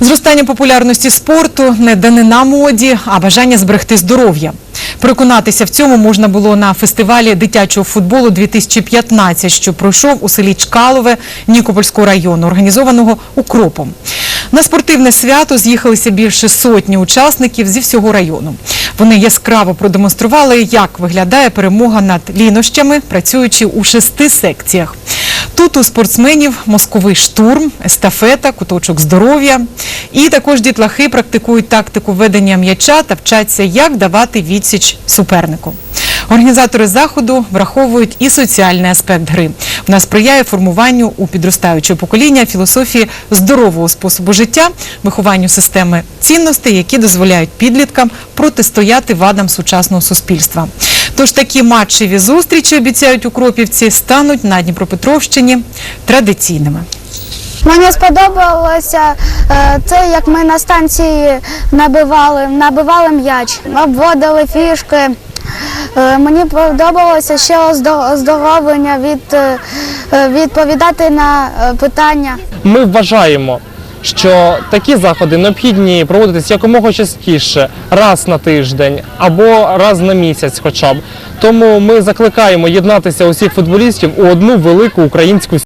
Зростання популярності спорту не данина моді, а бажання зберегти здоров'я. Переконатися в цьому можна було на фестивалі дитячого футболу 2015, що пройшов у селі Чкалове Нікопольського району, організованого укропом. На спортивне свято з'їхалися більше сотні учасників зі всього району. Вони яскраво продемонстрували, як виглядає перемога над лінощами, працюючи у шести секціях. Тут у спортсменів мозковий штурм, естафета, куточок здоров'я. І також дітлахи практикують тактику ведення м'яча та вчаться, як давати відсіч супернику. Організатори заходу враховують і соціальний аспект гри. Вона сприяє формуванню у підростаючого покоління філософії здорового способу життя, вихованню системи цінностей, які дозволяють підліткам протистояти вадам сучасного суспільства. Тож такі матчеві зустрічі обіцяють укропівці стануть на Дніпропетровщині традиційними. Мені сподобалося е, це, як ми на станції набивали, набивали м'яч, обводили фішки. Е, Мені подобалося ще оздо- оздоровлення від е, відповідати на питання. Ми вважаємо, що такі заходи необхідні проводитись якомога частіше, раз на тиждень або раз на місяць, хоча б. Тому ми закликаємо єднатися усіх футболістів у одну велику українську